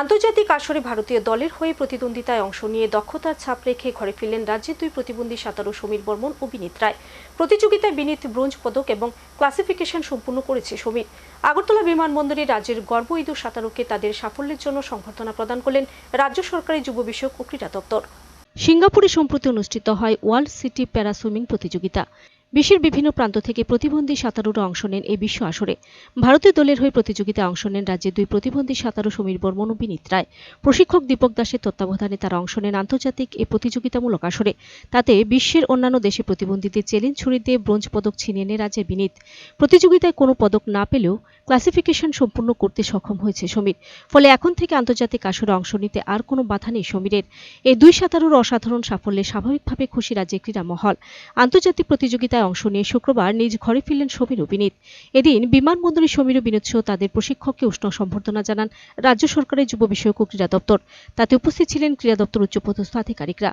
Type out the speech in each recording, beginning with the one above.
আন্তর্জাতিক আসরে ভারতীয় দলের হয়ে প্রতিদ্বন্দ্বিতায় অংশ নিয়ে দক্ষতার ছাপ রেখে ঘরে ফিরলেন রাজ্যের দুই প্রতিবন্ধী সাঁতারু সমীর বর্মন ও বিনীত রায়। প্রতিযোগিতায় বিনীত ব্রোঞ্জ পদক এবং ক্লাসিফিকেশন সম্পূর্ণ করেছে সমীর। আগরতলা বিমানবন্দরে রাজ্যের গর্ব ইদু সাঁতারুকে তাদের সাফল্যের জন্য সংবর্ধনা প্রদান করলেন রাজ্য সরকারের যুব বিষয়ক ও ক্রীড়া দপ্তর। সিঙ্গাপুরে সম্প্রতি অনুষ্ঠিত হয় ওয়ার্ল্ড সিটি প্যারা সুইমিং প্রতিযোগিতা। বিশ্বের বিভিন্ন প্রান্ত থেকে প্রতিবন্ধী সাঁতারুরা অংশ নেন এই বিশ্ব আসরে। ভারতীয় দলের হয়ে প্রতিযোগিতায় অংশ নেন রাজ্যের দুই প্রতিবন্ধী সাঁতারু সমীর বর্মন ও বিনীত রায়। প্রশিক্ষক দীপক দাসের তত্ত্বাবধানে তারা অংশ নেন আন্তর্জাতিক এই প্রতিযোগিতামূলক আসরে। তাতে বিশ্বের অন্যান্য দেশে প্রতিবন্ধীদের চ্যালেঞ্জ ছুড়ে দিয়ে ব্রোঞ্জ পদক ছিনিয়ে নেয় রাজ্যের বিনীত। প্রতিযোগিতায় কোনো পদক না পেলেও ক্লাসিফিকেশন সম্পূর্ণ করতে সক্ষম হয়েছে সমীর। ফলে এখন থেকে আন্তর্জাতিক আসরে অংশ নিতে আর কোনো বাধা নেই সমীরের। এই দুই সাঁতারুর অসাধারণ সাফল্যে স্বাভাবিকভাবে খুশি রাজ্যের ক্রীড়া মহল আন্তর্জাতিক প্রতিযোগিতায় অংশ নিয়ে শুক্রবার নিজ ঘরে ফিরলেন সমীর বিনীত। এদিন বিমানবন্দরে সমীর ও বিনোদ সহ তাদের প্রশিক্ষককে উষ্ণ সম্বর্ধনা জানান রাজ্য সরকারের যুব বিষয়ক ক্রীড়া দপ্তর। তাতে উপস্থিত ছিলেন ক্রীড়া দপ্তর উচ্চপদস্থ আধিকারিকরা।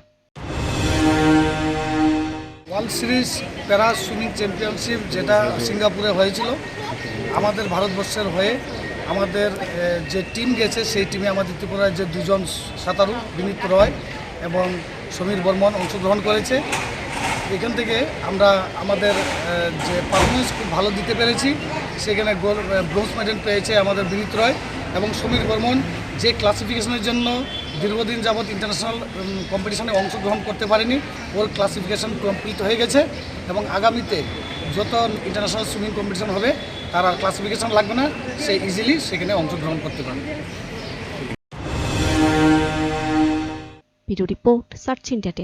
World series para swimming championship যেটা সিঙ্গাপুরে হয়েছিল, আমাদের ভারতবর্ষের হয়ে আমাদের যে টিম গেছে, সেই টিমে আমাদের ত্রিপুরার যে দুজন সাঁতারু, বিনীত রয় এবং সমীর বর্মন অংশগ্রহণ করেছে। এখান থেকে আমরা আমাদের যে পারফরমেন্স খুব ভালো দিতে পেরেছি। সেখানে গোল ব্রোঞ্জ মেডেল পেয়েছে আমাদের বিনীত রয় এবং সমীর বর্মন যে ক্লাসিফিকেশনের জন্য দীর্ঘদিন যাবৎ ইন্টারন্যাশনাল কম্পিটিশনে অংশগ্রহণ করতে পারেনি। ওর ক্লাসিফিকেশন কমপ্লিট হয়ে গেছে এবং আগামীতে যত ইন্টারন্যাশনাল সুইমিং কম্পিটিশন হবে, তার আর ক্লাসিফিকেশন লাগবে না। সে ইজিলি সেখানে অংশগ্রহণ করতে পারবে। Report search India